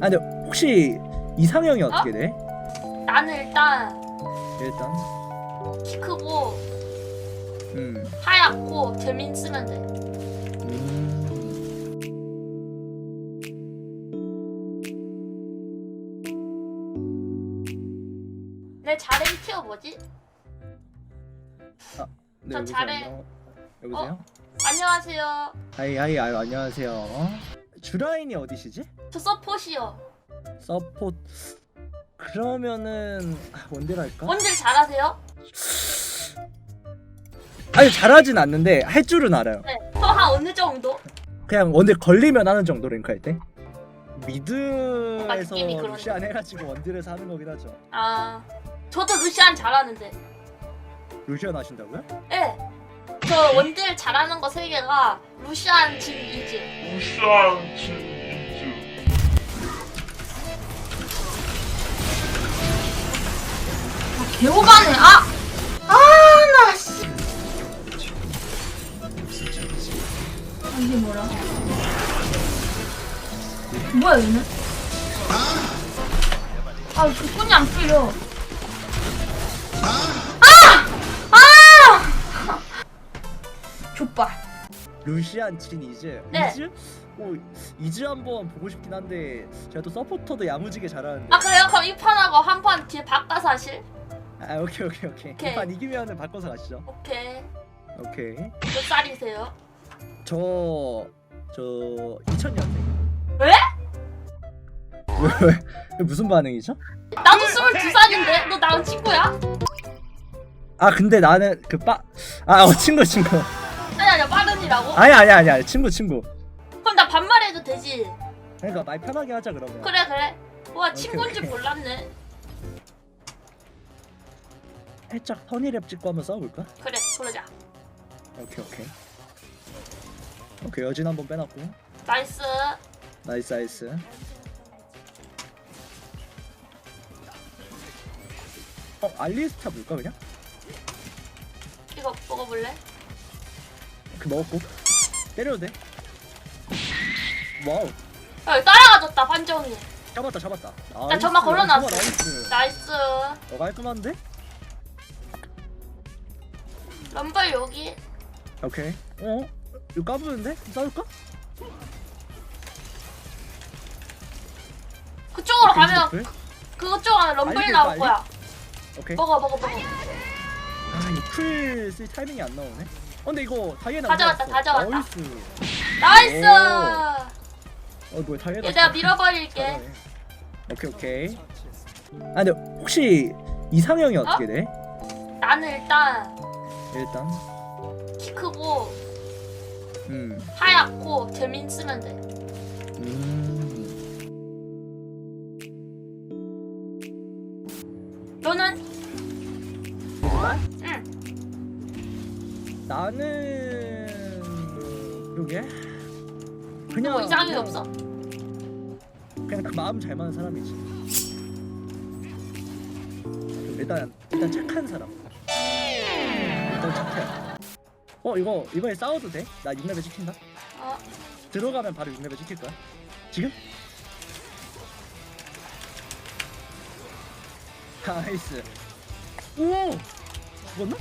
아 근데 혹시 이상형이 어떻게 돼? 나는 일단 일단 키 크고 음, 하얗고 재밌으면 돼. 음. 내 자랭 티어 뭐지? 네, 저 여보세요? 잘해. 안녕. 여보세요? 안녕하세요. 하이 하이 아유 안녕하세요 주라인이 어디시지? 저 서폿이요. 서포트 그러면은 아, 원딜 할까? 원딜 잘하세요? 아니 잘하진 않는데 할 줄은 알아요 네. 저 한 어느 정도? 그냥 원딜 걸리면 하는 정도 랭크 할 때 미드에서 약간 느낌이 그런데. 루시안 해가지고 원딜에서 하는 거긴 하죠 아, 저도 루시안 잘하는데. 루시안 하신다고요? 예. 네. 저 원딜 잘하는 거 세 개가 루시안, 진, 이즈. 무쌍 진 주 개호가네. 아, 아, 나 씨. 아, 이게 뭐야? 뭐야 얘는? 아, 조건이 안 풀려. 아! 아! 족발. 루시안 진 이즈 네. 이즈? 오 이즈 한번 보고 싶긴 한데 제가 또 서포터도 야무지게 잘하는데 아 그래요? 그럼 이 판하고 한 판 뒤에 바꿔서 하실? 아 오케이 오케이 오케이 오케이. 이판 이기면은 바꿔서 가시죠 오케이. 오케이 몇 살이세요? 저... 저... 2000년생 왜? 왜 왜? 무슨 반응이죠? 나도 22살인데? 너 나랑 친구야? 아 근데 나는 그 빠... 아 어, 친구 친구 아니 아니야 빠른이라고? 아니 아니 아니 아니 친구 친구 그럼 나 반말해도 되지? 그러니까 말 편하게 하자 그러면 그래 그래 와 친구인지 오케이. 몰랐네 살짝 허니랩 찍고 한번 싸워볼까? 그래 그러자. 오케이 오케이. 오케이 여진 한번 빼놨고. 나이스. 나이스 나이스. 어 알리스타 볼까 그냥? 이거 먹어볼래? 그 먹었고. 때려도 돼. 와우. 야 여기 따라가졌다 판정이. 잡았다 잡았다. 아, 나 점막 걸어놨어. 나이스. 나이스. 어 깔끔한데? 럼블 여기 오케이 어? 이거 까부는데? 싸울까? 그쪽으로 가면 겐지 그쪽 가면 럼블 알리 나올? 거야 오케이 먹어 먹어 먹어 아 이쿨쓸 타이밍이 안 나오네 어 근데 이거 다이애나 가져갔다, 안 가져갔다. 나이스 나이스 어 뭐야 다이애나 얘 내가 밀어버릴게 잘하네. 오케이 오케이 아 근데 혹시 이상형이 어떻게 돼? 나는 일단 일단 키 크고 음, 하얗고 재밌으면 돼 음. 너는? 나? 응 나는 그러게 그냥 뭐 이상형이 그냥- 없어? 그냥 그 마음 잘 맞는 사람이지 일단 일단 착한 사람 착해 어 이거 이번에 싸워도 돼? 나 6레벨 찍힌다. 어. 들어가면 바로 6레벨 찍힐 거야. 지금? 나이스. 오 죽었나?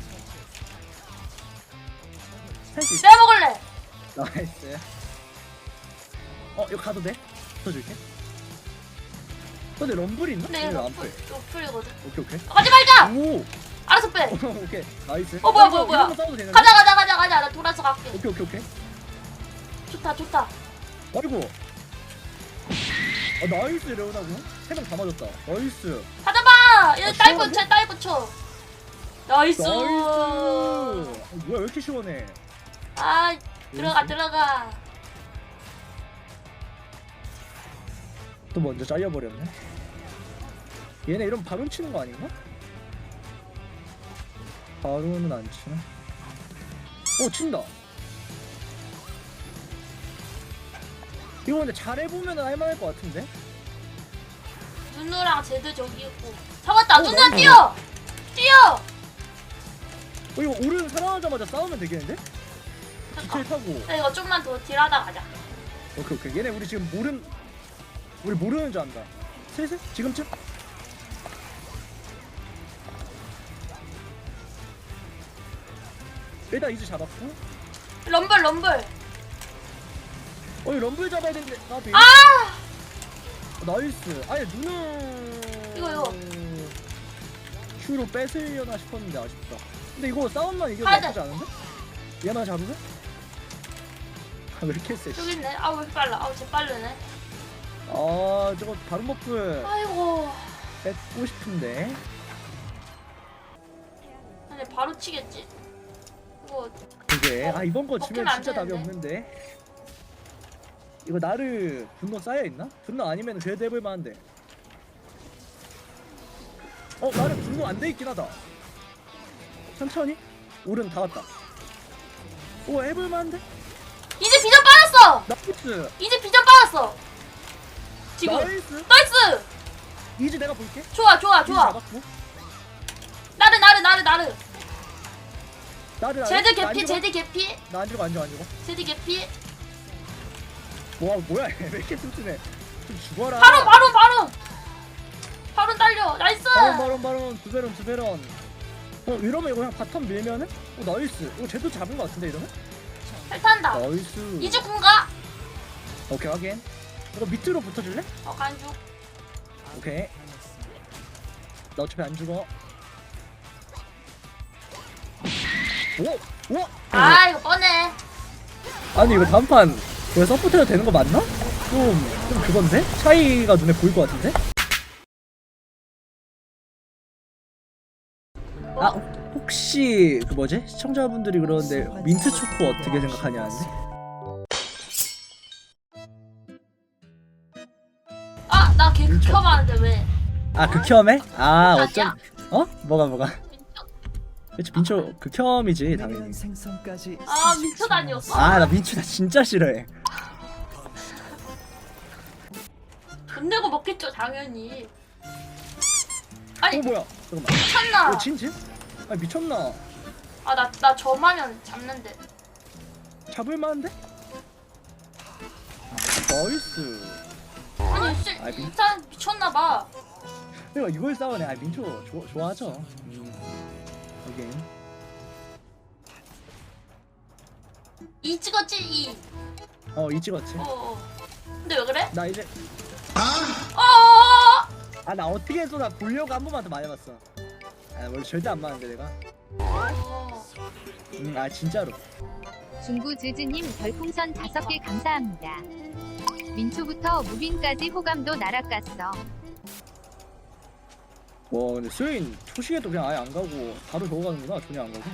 할 수 있어. 내가 먹을래! 나이스. 어 이거 가도 돼? 붙어줄게. 근데 럼블 있나? 근데 왜안 이거 빼? 로플이거든. 오케이 오케이. 가지 말자! 오 알아서 빼. 오케이. 나이스. 어, 뭐야, 뭐야, 뭐야. 이거만 싸워도 되는데? 가자 가자 가자 가자. 나 돌아서 갈게. 오케이 오케이 오케이. 좋다 좋다. 아이고. 아 나이스 레오나고 세명 다 맞았다. 나이스. 가자 봐 얘 아, 딸 시원한데? 붙여 딸 붙여. 나이스. 나이스. 아, 뭐야 왜 이렇게 시원해? 아 들어가. 들어가. 또 먼저 잘려버렸네. 얘네 이러면 바론 치는 거 아닌가? 바론은 안 치나? 어 친다. 이거 근데 잘해보면 할만할 것 같은데? 누누랑 제드 저기 있고. 잡았다! 어, 누누야 나이스. 뛰어! 뛰어! 어 이거 오른 살아나자마자 싸우면 되겠는데? 기체 타고. 야, 이거 좀만 더 딜하다 가자. 오케이 오케이. 얘네 우리 지금 오른 우리 모르는 줄 안다. 슬슬? 지금쯤 일단 이즈 잡았고 럼블 럼블. 어이 럼블 잡아야 되는데 나비 아! 나이스 아니 누는 이거, 이거. 큐로 뺏으려나 싶었는데 아쉽다 근데 이거 싸움만 이겨도. 나쁘지 않은데? 얘만 잡으면? 아, 왜 이렇게 세? 저기 있네. 아왜 이렇게 빨라? 아우 쟤 빠르네. 아 저거 다른 버프 아이고. 뺏고 싶은데 아니 바로 치겠지. 이거 그게 아 이번 거 지면 안 진짜 답이 되는데. 없는데 이거 나를 분노 쌓여있나? 분노 아니면 그래도 해볼 만 한데 어 나를 분노 안 돼 있긴 하다 천천히 오른 다 왔다 오 해볼 만 한데? 이제 비전 빠졌어. 나이스 이제 비전 빠졌어. 지금 나이스 나이스. 이제 내가 볼게 좋아 좋아 이제 좋아. 잡았고 나르 나르 나르 나르. 나를 제드 개피 제드 개피 나안 죽어 안 죽어 안 죽어 제드 개피. 와 뭐야 왜 이렇게 튼튼해 좀 죽어라 바로 바로 바로. 바로 달려. 나이스. 바론 바론 바론 두 배론 두 배론 어 이러면 이거 그냥 바텀 밀면은 어 나이스 이거 제도 잡은 거 같은데 이러면 잘 탄다. 나이스 이주 군가? 오케이 확인 이거 밑으로 붙어줄래? 어 간주. 오케이 나 어차피 안 죽어 오! 오! 아 이거 뻔해. 아니 이거 다음판 왜 서포트가 되는 거 맞나? 좀, 좀 그건데? 차이가 눈에 보일 것 같은데? 아 혹시 그 뭐지? 시청자분들이 그러는데 민트 초코 어떻게 생각하냐는데? 아나 개극혐하는데 왜? 아 극혐해? 아 어쩜? 어? 뭐가 뭐가. 그치 민초 극혐이지 당연히 내년 생선까지 아 민초 다니었어. 아 나 민초 나 진짜 싫어해 돈 내고 먹겠죠 당연히. 아니 어 뭐야 잠깐만 미쳤나? 이거 진진? 아 미쳤나 아나 나 저마면 잡는데. 잡을만한데? 나이스 아니 씨, 아이, 일단 미쳤나 봐. 내가 이걸 싸우네 아 민초 좋아, 좋아하죠 음. 오케이 이 찍었지 이. 어 이 찍었지 어. 어. 근데 왜 그래? 나 이제 어. 아 나 어떻게 해서 나 보려고 한 번만 더 맞아봤어 아 원래 절대 안 맞는데 내가 어. 음 아 진짜로 중구 즈즈님 별풍선 5개 감사합니다. 민초부터 무빙까지 호감도 날아갔어. 와 근데 스웨인 초시에도 그냥 아예 안 가고 바로 저거 가는구나 전혀 안 가고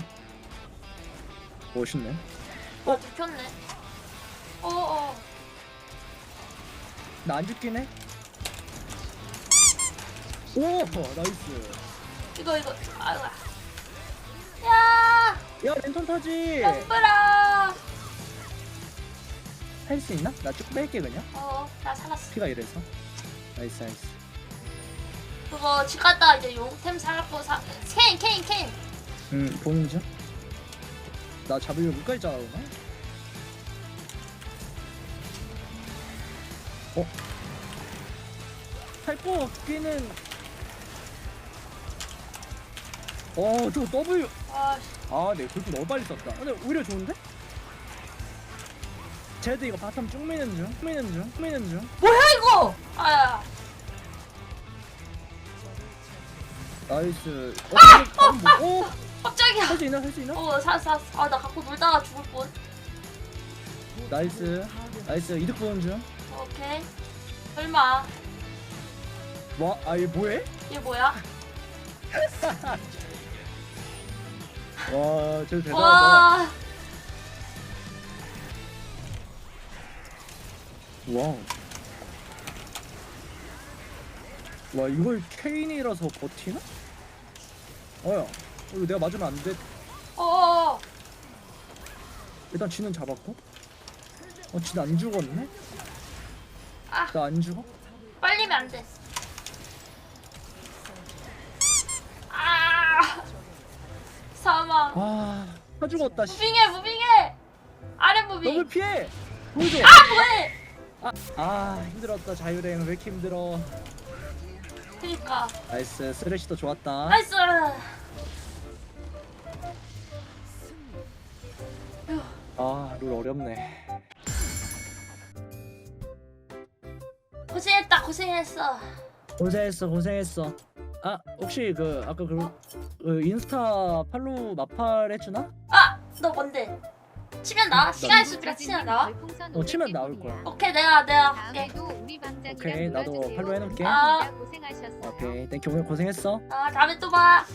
멋있네 어 들켰네. 어 어. 나 안 죽긴 해. 오 나이스. 이거 이거 아유. 야야 랜턴 타지. 럼블아. 할수 있나? 나 쭉 뺄게 그냥. 어 나 살았어. 피가 이래서. 나이스 나이스. 그거 집 갔다 이제 용템 사갖고 사 케인 케인 케인. 음 보는 중. 나 잡으려 물까지 자라구나. 어? 살포 끼는. 어, 저 W. 아 아, 네, 그렇게 너무 빨리 썼다. 근데 오히려 좋은데? 쟤도 이거 바텀 쭉 미는 중, 쭉 미는 중, 쭉 미는 중. 뭐야 이거? 아 나이스. 어, 아! 뭐, 오! 갑자기야. 할수 있나? 할 수 있나? 어 살았어. 아나 갖고 놀다가 죽을 뻔. 나이스. 나이스. 이득 보는 중. 오케이. 설마 와, 아, 얘 뭐해? 이게 뭐야? 와, 저 대단하다. 와. 와우. 와, 이걸 케인이라서 버티나? 어야, 이거 내가 맞으면 안 돼. 어. 일단 쥐는 잡았고. 어, 쥐는 안 죽었네? 아 나 안 죽어? 빨리면 안 돼. 아. 사망. 와, 다 죽었다, 씨. 무빙해 무빙해. 아래 무빙. 너무 피해! 보여줘! 아 뭐해? 아, 아 힘들었다 자유랭 왜 이렇게 힘들어 그니까. 나이스 쓰레쉬도 좋았다. 나이스! 아룰 어렵네. 고생했다 고생했어. 고생했어 고생했어. 아 혹시 그 아까 그, 그 인스타 팔로우 마팔 해주나? 아 너 뭔데 치면 나와 시간 있을 때 치면 나와 어, 치면 500개 나올. 거야. 오케이 내가 내가 할게 다음에도 우리 방장이랑 오케이, 나도 놀아주세요. 팔로우 해놓을게. 아. 고생하셨어요. 오케이 땡큐 오늘 고생했어 아 다음에 또 봐